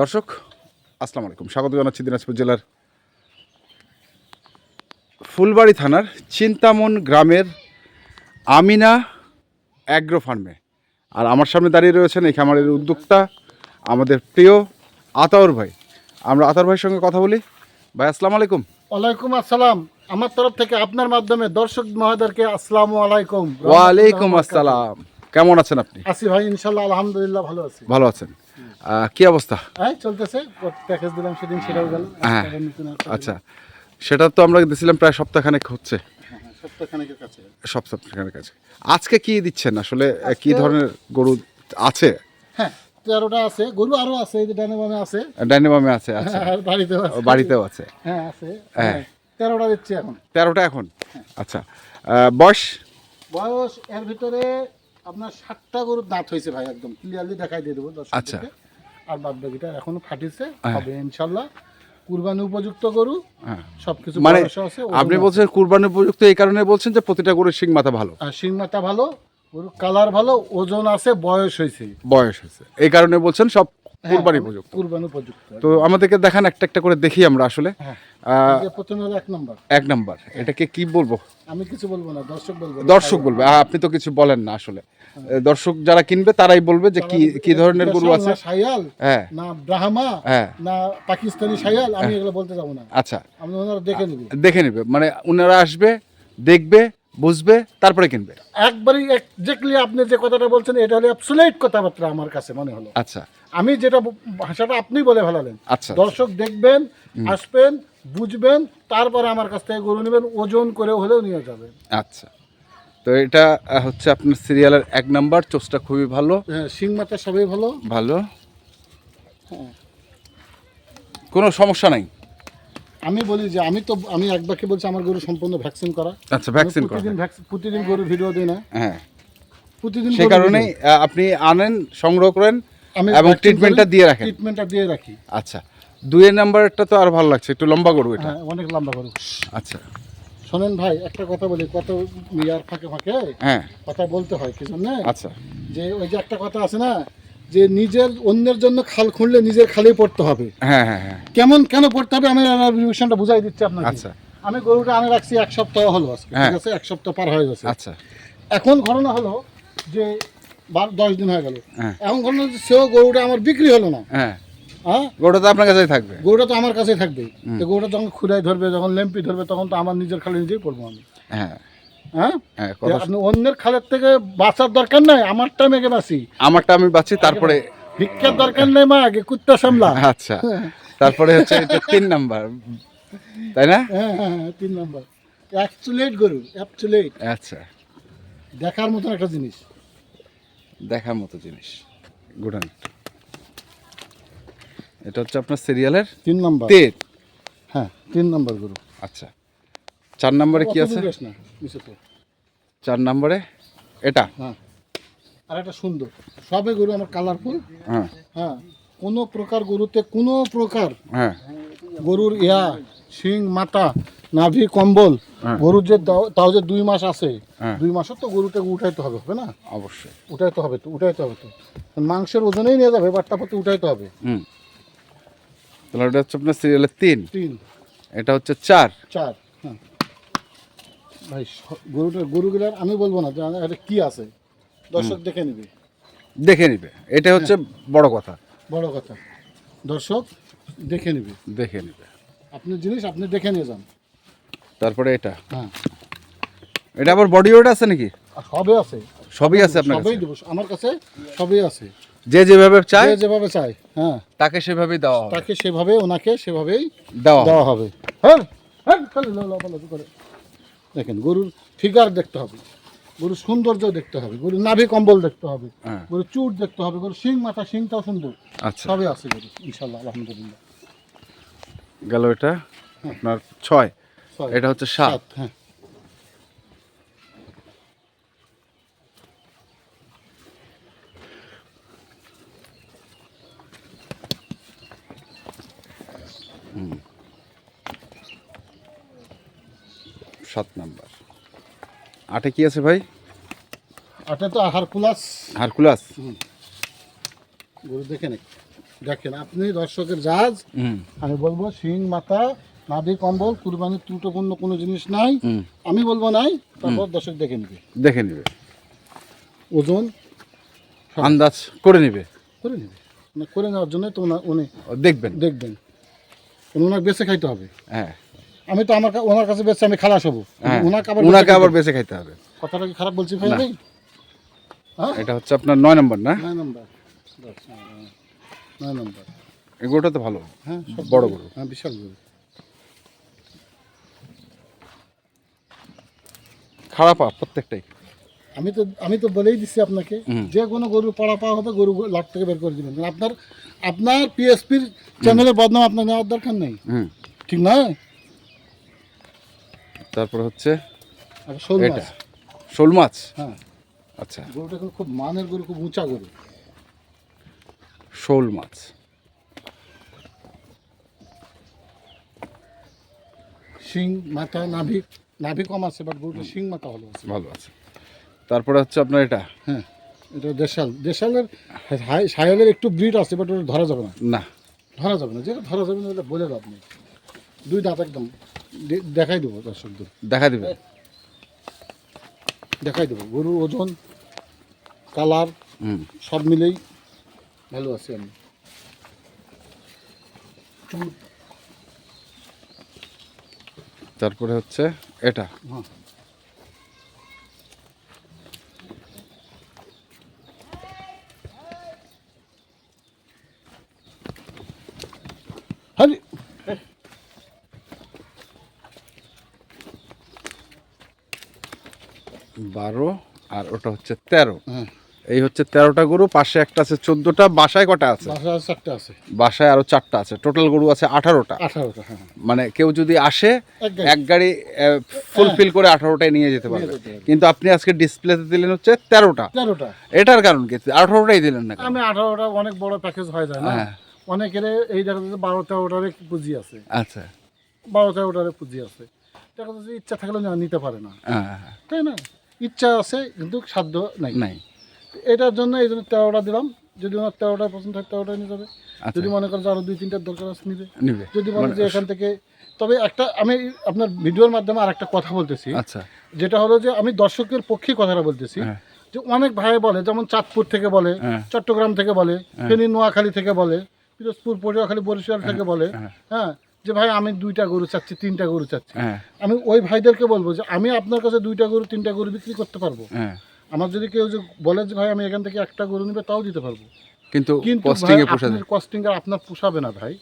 দর্শক আসসালামু আলাইকুম। স্বাগত জানাচ্ছি দিনাজপুর জেলার ফুলবাড়ি থানার চিন্তামন গ্রামের আমিনা অ্যাগ্রো ফার্মে। আর আমার সামনে দাঁড়িয়ে রয়েছেন এই খামারের উদ্যোক্তা আমাদের প্রিয় আতাউর ভাই। আমরা আতাউর ভাইয়ের সঙ্গে কথা বলি। ভাই আসসালামু আলাইকুম। ওয়ালাইকুম আসসালাম। আমার তরফ থেকে আপনার মাধ্যমে দর্শক মহোদয়কে আসসালামু আলাইকুম। ওয়ালাইকুম আসসালাম। কেমন আছেন আপনি? আসি ভাই ইনশাল্লাহ আলহামদুলিল্লাহ ভালো আছি। ভালো আছেন। কি অবস্থা? হ্যাঁ চলতেছে। প্যাকেজ দিলাম সেদিন সেটাও গেল। হ্যাঁ। আচ্ছা সেটা তো আমরা দিয়েছিলাম প্রায় সপ্তাহখানেক হচ্ছে। হ্যাঁ, সপ্তাহখানেকের কাছে। সব সপ্তাহখানেক কাছে। আজকে কি দিচ্ছেন আসলে? কি ধরনের গরু আছে? হ্যাঁ তেরোটা আছে গরু আরও আছে এই যে ডানে বামে আছে। ডাইনামামে আছে আচ্ছা। আর বাড়িতেও আছে। বাড়িতেও আছে। হ্যাঁ আছে। হ্যাঁ। হ্যাঁ, তেরোটা দিচ্ছি এখন। তেরোটা এখন? আচ্ছা বয়স? বয়স এর ভিতরে আপনার সাতটা গরুর দাঁত হয়েছে ভাই একদম। ক্লিয়ারলি দেখাই দিয়ে দেবো। আচ্ছা। আর বাদ বাকিটা এখনও ফাটিছে হ্যাঁ। হবে ইনশাল্লাহ। কুরবানি উপযুক্ত গরু হ্যাঁ। সবকিছু মানে আছে আপনি বলছেন কুরবানি উপযুক্ত এই কারণে বলছেন যে প্রতিটা গরুর শিং মাথা ভালো। আর শিং মাথা ভালো গরুর কালার ভালো ওজন আছে বয়স হয়েছে। বয়স হয়েছে। এই কারণে বলছেন সব কুরবানি হ্যাঁ, উপযুক্ত। কুরবানি উপযুক্ত। তো আমাদেরকে দেখান একটা একটা করে দেখি আমরা আসলে। হ্যাঁ। প্রথমে হলো এক নম্বর। এক নাম্বার। এটাকে কি বলব? আমি কিছু বলব না দর্শক বলব দর্শক বলবে। আপনি তো কিছু বলেন না আসলে। দর্শক যারা কিনবে তারাই বলবে যে কি কি ধরনের গরু আছে। সাইয়াল হ্যাঁ। না ব্রাহ্মা হ্যাঁ। না পাকিস্তানি সাইয়াল আমি এগুলো বলতে যাব না। আচ্ছা। আমি ওনারা দেখে নিবি। দেখে নেবে। মানে ওনারা আসবে দেখবে বুঝবে তারপরে কিনবে। একবারই এক্স্যাক্টলি আপনি যে কথাটা বলছেন এটা হলো অ্যাবসুলেট কথাবার্তা আমার কাছে মনে হলো। আচ্ছা। আমি যেটা ভাষাটা আপনি বলে ফেলালেন। আচ্ছা দর্শক দেখবেন আসবেন বুঝবেন তারপরে আমার কাছ থেকে গরু নেবেন ওজন করে হলেও নিয়ে যাবেন। আচ্ছা। তো এটা হচ্ছে আপনার সিরিয়ালের এক নাম্বার চোষটা খুবই ভালো। হ্যাঁ শিং মাথা সবই ভালো। ভালো। হ্যাঁ। কোনো সমস্যা নাই? আমি বলি যে আমি তো আমি এক বাক্যে বলছি আমার গরু সম্পূর্ণ ভ্যাকসিন করা। আচ্ছা ভ্যাকসিন করা। প্রতিদিন ভ্যাকসিন প্রতিদিন গরু ভিডিও দিই না। হ্যাঁ। প্রতিদিন সেই কারণেই আপনি আনেন সংগ্রহ করেন আমি এবং ট্রিটমেন্টটা দিয়ে রাখেন। ট্রিটমেন্টটা দিয়ে রাখি। আচ্ছা। দুই নাম্বারটা তো আর ভালো লাগছে একটু লম্বা গরু এটা। হ্যাঁ অনেক লম্বা গরু। আচ্ছা। শোনেন ভাই একটা কথা বলি কত ইয়ার ফাঁকে ফাঁকে হ্যাঁ। কথা বলতে হয় কি জন্য? আচ্ছা। যে ওই যে একটা কথা আছে না যে নিজের অন্যের জন্য খাল খুঁড়লে নিজের খালেই পড়তে হবে। হ্যাঁ হ্যাঁ হ্যাঁ। কেমন কেন পড়তে হবে? আমি রিভিশনটা বুঝাই দিচ্ছি আপনাকে। আচ্ছা। আমি গরুটা আনে রাখছি এক সপ্তাহ হলো আজকে। ঠিক আছে? এক সপ্তাহ পার হয়ে গেছে। আচ্ছা। এখন ঘটনা হলো যে বার দশ দিন হয়ে গেল। এখন ঘটনা সেও গরুটা আমার বিক্রি হলো না। হ্যাঁ। হ্যাঁ? গরুটা তো আপনার কাছেই থাকবে। গরুটা তো আমার কাছেই থাকবে। তো গরুটা যখন খুদাই ধরবে যখন লেম্পি ধরবে তখন তো আমার নিজের খালে নিজেই পড়ব আমি। হ্যাঁ। হ্যাঁ? হ্যাঁ আপনি অন্যের খালের থেকে বাঁচার দরকার নাই আমার টাইম আগে বাঁচি। আমারটা আমি বাঁচি তারপরে ভিক্ষার দরকার নেই মা আগে কুত্তা সামলা। আচ্ছা। তারপরে হচ্ছে এটা তিন নাম্বার। তাই না? হ্যাঁ হ্যাঁ হ্যাঁ তিন নম্বর। অ্যাকচুলেট গরু অ্যাকচুলেট আচ্ছা। দেখার মতন একটা জিনিস। দেখার মতো জিনিস। গুডান এটা হচ্ছে আপনার সিরিয়ালের তিন নম্বর। তেল হ্যাঁ তিন নম্বর গরু। আচ্ছা। চার নম্বরে কি আছে। চার নম্বরে? এটা? হ্যাঁ। আর একটা সুন্দর। সবে গরু আমার কালারফুল হ্যাঁ। হ্যাঁ কোনো প্রকার গরুতে কোনো প্রকার হ্যাঁ। গরুর ইয়া শিং মাথা নাভি কম্বল হ্যাঁ। গরুর যে তাও যে দুই মাস আছে হ্যাঁ। দুই মাসের তো গরুটাকে উঠাইতে হবে হবে না? অবশ্যই। উঠাইতে হবে তো উঠাইতে হবে তো। মাংসের ওজনেই নিয়ে যাবে বাট্টা পথে উঠাইতে হবে। হুম। তাহলে এটা হচ্ছে আপনার সিরিয়ালের তিন। তিন। এটা হচ্ছে চার। চার হ্যাঁ। ভাই গরুটার গরুগুলার আমি বলব না যে এটা কি আছে? দর্শক দেখে নিবে। দেখে নিবে। এটা হচ্ছে বড় কথা। বড় কথা। দর্শক দেখে নিবে। দেখে নিবে। আপনি জিনিস আপনি দেখে নিয়ে যান। তারপরে এটা। হ্যাঁ। এটা আবার বডি ওয়েট আছে নাকি? আর সবে আছে। সবই আছে আপনার সবই কাছে? দেবো। আমার কাছে সবই আছে। যে যেভাবে চায় যে যেভাবে চাই হ্যাঁ। তাকে সেভাবেই দেওয়া হবে। তাকে সেভাবে ওনাকে সেভাবেই দেওয়া হবে। দেওয়া হবে। হ্যাঁ হ্যাঁ করে। দেখেন গরুর ফিগার দেখতে হবে গরুর সৌন্দর্য দেখতে হবে গরুর নাভি কম্বল দেখতে হবে হ্যাঁ। গরুর চুট দেখতে হবে গরুর শিং মাথা শিংটাও সুন্দর। আচ্ছা। সবই আছে গরু ইনশাল্লাহ আলহামদুলিল্লাহ। গেল এটা আপনার ছয়। এটা হচ্ছে সাত হ্যাঁ। সাত নাম্বার। আটে কি আছে ভাই? আটা তো হারকুলাস। হারকুলাস। গরু দেখেন। দেখেন আপনি দর্শকের জাজ হুম। আমি বলব শিং মাথা নাভি কম্বল কুরবানির ত্রুটোপূর্ণ কোনো জিনিস নাই। আমি বলব নাই তারপর দর্শক দেখে নেবে। দেখে নিবে। ওজন? আন্দাজ করে নিবে। করে নেবে। মানে করে নেওয়ার জন্য তো উনি দেখবেন। দেখবেন। ওনাকে বেছে খাইতে হবে। হ্যাঁ। আমি তো আমার ওনার কাছে বেছে আমি খালাস হব। হ্যাঁ। ওনাকে আবার ওনাকে আবার বেঁচে খাইতে হবে। কথাটা কি খারাপ বলছি ভাই? হ্যাঁ? এটা হচ্ছে আপনার নয় নম্বর না? নয় নম্বর। হ্যাঁ। নয় নম্বর। এগুলোটা তো ভালো। হ্যাঁ বড় গরু। হ্যাঁ বিশাল গরু। খারাপ প্রত্যেকটাই। আমি তো আমি তো বলেই দিচ্ছি আপনাকে যে কোনো গরু পড়া পাওয়া হবে গরু লাখ থেকে বের করে দিবেন। আপনার আপনার পিএসপির চ্যানেলের বদনাম আপনার নেওয়ার দরকার নেই। ঠিক না তারপর হচ্ছে শোল এটা মাছ। শোল মাছ? হ্যাঁ। আচ্ছা। গরুটা খুব মানের গরু খুব উঁচা গরু। শোল মাছ। শিং মাথা নাভি নাভি কম আছে বাট গরুটা শিং মাথা ভালো আছে। ভালো আছে। তারপরে হচ্ছে আপনার এটা? হ্যাঁ এটা দেশাল। দেশালের হাই- সায়ালের একটু ব্রিড আছে বাট ওটা ধরা যাবে না। না। ধরা যাবে না। যেটা ধরা যাবে না ওটা বলে লাভ নেই। দুই দাঁত একদম। দেখাই দেবো দর্শকদের দেখা দেবে। দেখাই দেবো। গরুর ওজন কালার হুম। সব মিলেই ভালো আছি আমি। তারপরে হচ্ছে এটা। হ্যাঁ। বারো আর ওটা হচ্ছে তেরো। হ্যাঁ এই হচ্ছে তেরোটা গরু পাশে একটা আছে চোদ্দটা বাসায় কটা আছে? চারটে আছে। বাসায় আরও চারটা আছে। টোটাল গরু আছে আঠারোটা। আঠারোটা হ্যাঁ মানে কেউ যদি আসে এক গাড়ি। ফুলফিল করে আঠারোটায় নিয়ে যেতে পারবে। কিন্তু আপনি আজকে ডিসপ্লেতে দিলেন হচ্ছে তেরোটা। তেরোটা। এটার কারণ কি? আঠারোটাই দিলেন না? আমি আঠারোটা অনেক বড় প্যাকেজ হয়ে যায় না? হ্যাঁ। অনেকের এই দেখা যাচ্ছে বারো তেরোটারে পুঁজি আছে। আচ্ছা। বারো তেরোটারে পুঁজি আছে। দেখা যাচ্ছে ইচ্ছা থাকলে না নিতে পারে না। হ্যাঁ, হ্যাঁ, তাই না? ইচ্ছা আছে কিন্তু সাধ্য নাই। নাই। এটার জন্য এই জন্য তেরোটা দিলাম। যদি ওনার তেরোটা পছন্দ হয় তেরোটা নিয়ে যাবে। আচ্ছা। যদি মনে করেন আরও দুই তিনটার দরকার আছে নিবে। নিবে। যদি মনে মানে- যে এখান থেকে তবে একটা আমি আপনার ভিডিওর মাধ্যমে আর একটা কথা বলতেছি। আচ্ছা। যেটা হলো যে আমি দর্শকের পক্ষে কথাটা বলতেছি। হ্যাঁ। যে অনেক ভাই বলে যেমন চাঁদপুর থেকে বলে হ্যাঁ। চট্টগ্রাম থেকে বলে ফেনী নোয়াখালী থেকে বলে পিরোজপুর পটুয়াখালী বরিশাল থেকে বলে হ্যাঁ। যে ভাই আমি দুইটা গরু চাচ্ছি তিনটা গরু চাচ্ছি। হ্যাঁ। আমি ওই ভাইদেরকে বলব যে আমি আপনার কাছে দুইটা গরু তিনটা গরু বিক্রি করতে পারব। হ্যাঁ। আমার যদি কেউ যে বলে যে ভাই আমি এখান থেকে একটা গরু নিবে তাও দিতে পারব। কিন্তু কস্টিং এ আপনার কস্টিং আর আপনার পোষাবে না ভাই।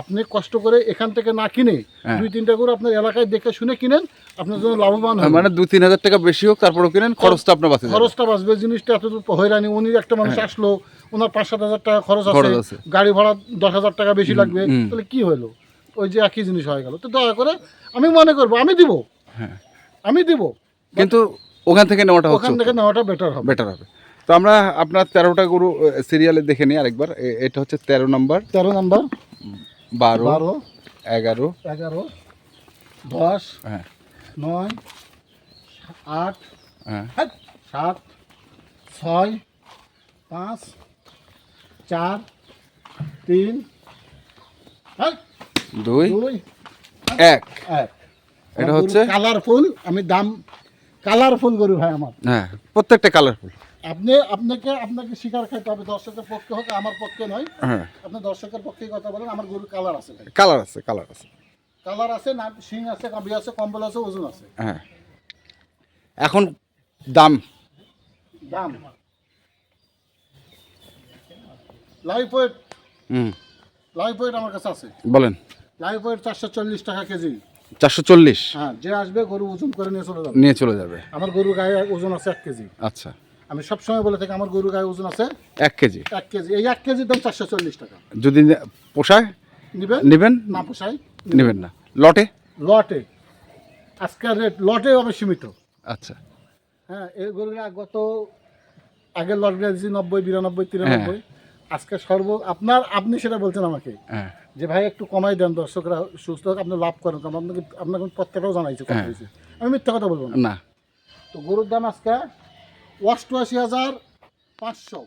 আপনি কষ্ট করে এখান থেকে না কিনে হ্যাঁ। দুই তিনটা গরু আপনার এলাকায় দেখে শুনে কিনেন আপনার জন্য লাভবান হয় মানে দু তিন হাজার টাকা বেশি হোক তারপরে কিনেন খরচটা আপনার বাঁচবে খরচটা বাঁচবে জিনিসটা এতটুকু হয়রানি। উনি একটা মানুষ আসলো ওনার পাঁচ সাত হাজার টাকা খরচ আছে। গাড়ি ভাড়া দশ হাজার টাকা বেশি লাগবে তাহলে কি হলো? ওই যে একই জিনিস হয়ে গেল। তো দয়া করে আমি মনে করব আমি দিব। হ্যাঁ। আমি দিব। কিন্তু ওখান থেকে নেওয়াটা ওখান থেকে নেওয়াটা বেটার হবে। বেটার হবে। তো আমরা আপনার তেরোটা গরু সিরিয়ালে দেখে নিই আরেকবার। এটা হচ্ছে তেরো নম্বর। তেরো নম্বর। বারো। বারো। এগারো। এগারো। দশ। হ্যাঁ। নয়। আট। হ্যাঁ। সাত। ছয়। পাঁচ। চার। তিন। হ্যাঁ, দুই এক। এটা হচ্ছে? কালারফুল আমি দাম কালারফুল গরু ভাই আমার। হ্যাঁ প্রত্যেকটা কালারফুল আপনি আপনাকে আপনাকে শিকার খাইতে হবে দর্শকের পক্ষে হোক আমার পক্ষে নয়। হ্যাঁ। আপনি দর্শকের পক্ষে কথা বলেন আমার গরু কালার আছে ভাই। কালার আছে কালার আছে। কালার আছে না শিং আছে কাবি আছে কম্বল আছে ওজন আছে। হ্যাঁ। এখন দাম? দাম? Life weight? হুম। লাইফ ওয়েট আমার কাছে আছে। বলেন। লাইফ ওয়েট চারশো চল্লিশ টাকা কেজি। চারশো চল্লিশ? হ্যাঁ যে আসবে গরু ওজন করে নিয়ে চলে যাবে। নিয়ে চলে যাবে। আমার গরু গায়ে ওজন আছে এক কেজি। আচ্ছা। আমি সবসময় বলে থাকি আমার গরু গায়ে ওজন আছে এক কেজি? এক কেজি। এই এক কেজির দাম চারশো চল্লিশ টাকা। যদি পোষায়? নিবেন? নেবেন? না পোষায় নেবেন। না। লটে? লটে। আজকের রেট লটে হবে সীমিত। আচ্ছা। হ্যাঁ এই গরুরা গত আগের লট দিয়েছি নব্বই বিরানব্বই তিরানব্বই। আজকে সর্ব আপনার আপনি সেটা বলছেন আমাকে। হ্যাঁ। যে ভাই একটু কমাই দেন দর্শকরা সুস্থ আপনি লাভ করেন। কারণ আপনাকে আপনাকে প্রত্যেকটাও জানাইছে কত হ্যাঁ। হয়েছে আমি মিথ্যা কথা বলব না। তো গরুর দাম আজকে অষ্টআশি হাজার পাঁচশো।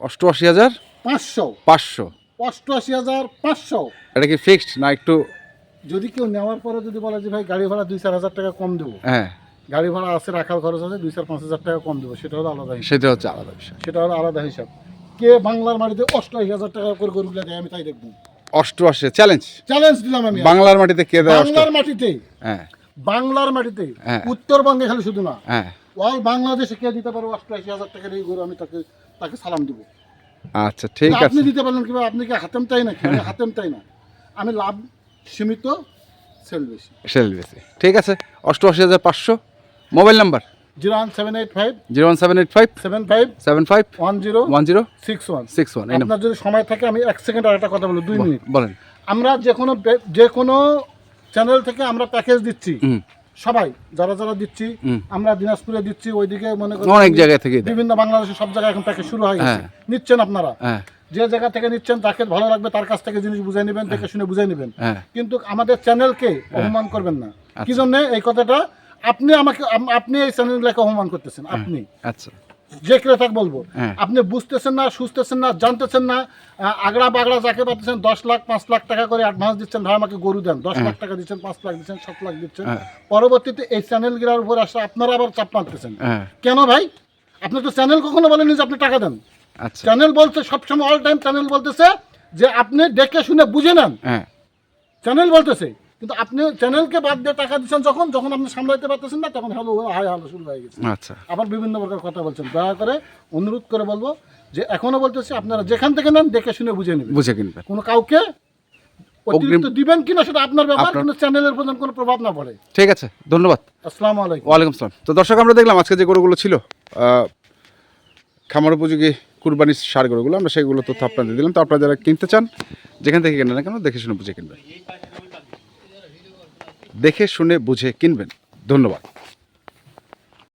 অষ্টআশি হাজার পাঁচশো। পাঁচশো। অষ্টআশি হাজার পাঁচশো। এটা কি ফিক্সড না একটু যদি কেউ নেওয়ার পরে যদি বলে যে ভাই গাড়ি ভাড়া দুই চার হাজার টাকা কম দেবো। হ্যাঁ। গাড়ি ভাড়া আছে রাখার খরচ আছে দুই চার পাঁচ হাজার টাকা কম দেবো। সেটা হলো আলাদা হিসাব। সেটা হচ্ছে আলাদা বিষয় সেটা হলো আলাদা হিসাব। কে বাংলার মাটিতে অষ্টআশি হাজার টাকা করে গরুগুলো দেয় আমি তাই দেখব। অষ্টআশি চ্যালেঞ্জ চ্যালেঞ্জ দিলাম আমি। বাংলার মাটিতে কে দেয় অষ্ট বাংলার মাটিতে। হ্যাঁ। বাংলার মাটিতে। হ্যাঁ। উত্তরবঙ্গে খালি শুধু না। হ্যাঁ। অল বাংলাদেশে কে দিতে পারো অষ্টআশি হাজার টাকার এই গরু আমি তাকে তাকে সালাম দেবো। আচ্ছা ঠিক আপনি দিতে পারলেন কীভাবে? আপনি কি হাতেম তাই না আমি হাতেম তাই না। আমি লাভ সীমিত সেল বেশি। সেল বেশি। ঠিক আছে। অষ্টআশি হাজার পাঁচশো। Mobile number? Zero one seven eight five zero one seven eight five seven five seven five one zero one zero six one. Six one আপনার যদি সময় থাকে আমি এক সেকেন্ড আর একটা কথা বলব দুই মিনিট। বলেন। আমরা যে কোনো যে কোনো চ্যানেল থেকে আমরা প্যাকেজ দিচ্ছি। সবাই যারা যারা দিচ্ছি আমরা দিনাজপুরে দিচ্ছি ওইদিকে মনে অনেক জায়গা থেকে বিভিন্ন বাংলাদেশের সব জায়গায় এখন প্যাকেজ শুরু হয় হ্যাঁ। নিচ্ছেন আপনারা। হ্যাঁ। যে জায়গা থেকে নিচ্ছেন যাকে ভালো লাগবে তার কাছ থেকে জিনিস বুঝে নেবেন দেখে শুনে বুঝে নেবেন। হ্যাঁ। কিন্তু আমাদের চ্যানেলকে অপমান করবেন না। কি জন্য এই কথাটা আপনি আমাকে আপনি এই চ্যানেলগুলোকে অপমান করতেছেন আপনি। আচ্ছা। যে ক্রেতাক বলব হ্যাঁ। আপনি বুঝতেছেন না সুঝতেছেন না জানতেছেন না আগড়া বাগড়া যাকে পাচ্ছেন দশ লাখ পাঁচ লাখ টাকা করে অ্যাডভান্স দিচ্ছেন ভাই আমাকে গরু দেন দশ লাখ টাকা দিচ্ছেন পাঁচ লাখ দিচ্ছেন সাত লাখ দিচ্ছেন। হ্যাঁ। পরবর্তীতে এই চ্যানেল চ্যানেলগুলোর উপর আসলে আপনারা আবার চাপ মারতেছেন। হ্যাঁ। কেন ভাই? আপনি তো চ্যানেল কখনো বলেননি যে আপনি টাকা দেন। আচ্ছা। চ্যানেল বলছে সবসময় অল টাইম চ্যানেল বলতেছে যে আপনি দেখে শুনে বুঝে নেন। হ্যাঁ। চ্যানেল বলতেছে কিন্তু আপনি চ্যানেলকে বাদ দিয়ে টাকা দিচ্ছেন যখন যখন আপনি সামলাইতে পারতেছেন না তখন হ্যালো হাই হ্যালো শুরু হয়ে গেছে। আচ্ছা। আবার বিভিন্ন প্রকার কথা বলছেন। দয়া করে অনুরোধ করে বলব যে এখনও বলতেছি আপনারা যেখান থেকে নেন দেখে শুনে বুঝে নেবেন। বুঝে কিনবেন। কোনো কাউকে অতিরিক্ত দিবেন কিনা সেটা আপনার ব্যাপার কোনো চ্যানেলের প্রধান কোনো প্রভাব না পড়ে। ঠিক আছে ধন্যবাদ। আসসালামু আলাইকুম। ওয়ালাইকুম আসসালাম। তো দর্শক আমরা দেখলাম আজকে যে গরুগুলো ছিল খামার উপযোগী কুরবানির সার গরুগুলো আমরা সেগুলো তথ্য আপনাদের দিলাম। তো আপনারা যারা কিনতে চান যেখান থেকে কেনেন না কেন দেখে শুনে বুঝে কিনবেন। দেখে শুনে বুঝে কিনবেন। ধন্যবাদ।